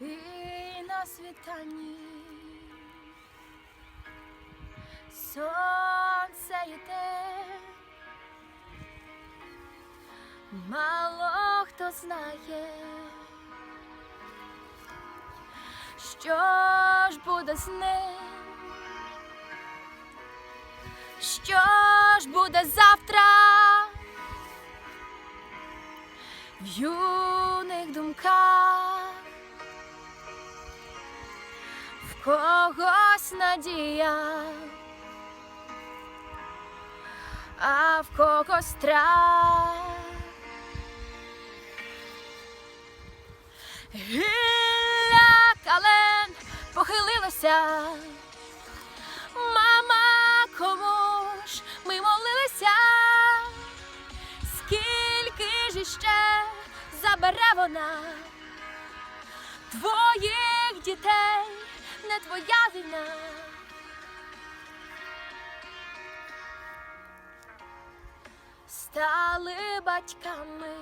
І на світанні сонце йде, мало хто знає, що ж буде з ним, що ж буде завтра. В юних думках когось надія, а в когось страх. Гілля кален похилилося. Мама, кому ж ми молилися? Скільки ж іще забере вона твоїх дітей, не твоя війна. Стали батьками,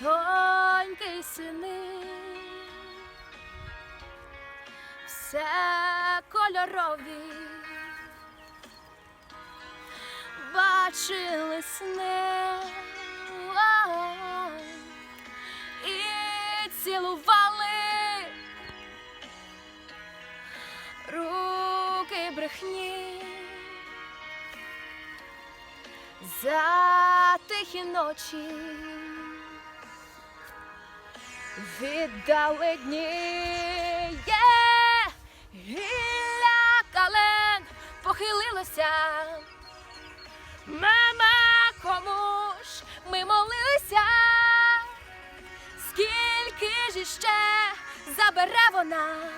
доньки й сини, все кольорові. бачили сни брехні за тихі ночі віддали дні. Гілля кален похилилося. Мама, кому ж ми молилися? Скільки ж іще забере вона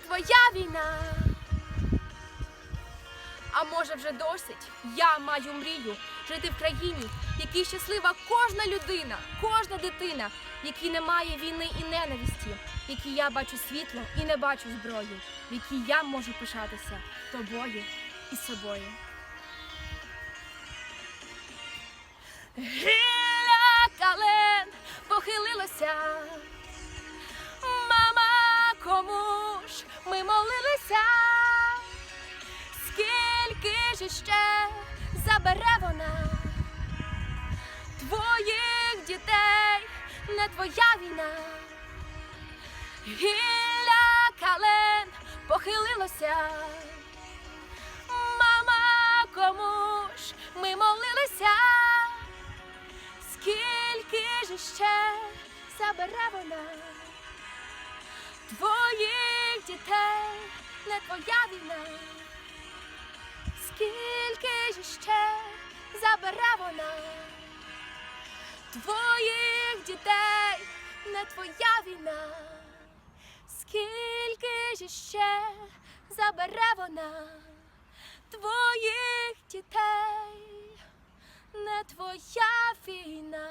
твоя війна? А може вже досить? Я маю мрію жити в країні, в якій щаслива кожна людина, кожна дитина, в якій немає війни і ненависті, в якій я бачу світло і не бачу зброю, в якій я можу пишатися тобою і собою. Скільки ж забере вона твоїх дітей, не твоя війна. Гілля кален похилилося. Мама, кому ж ми молилися? Скільки ж іще забере вона твоїх дітей, не твоя війна? Скільки ж іще забере вона твоїх дітей, не твоя війна? Скільки ж іще забере вона твоїх дітей, не твоя війна?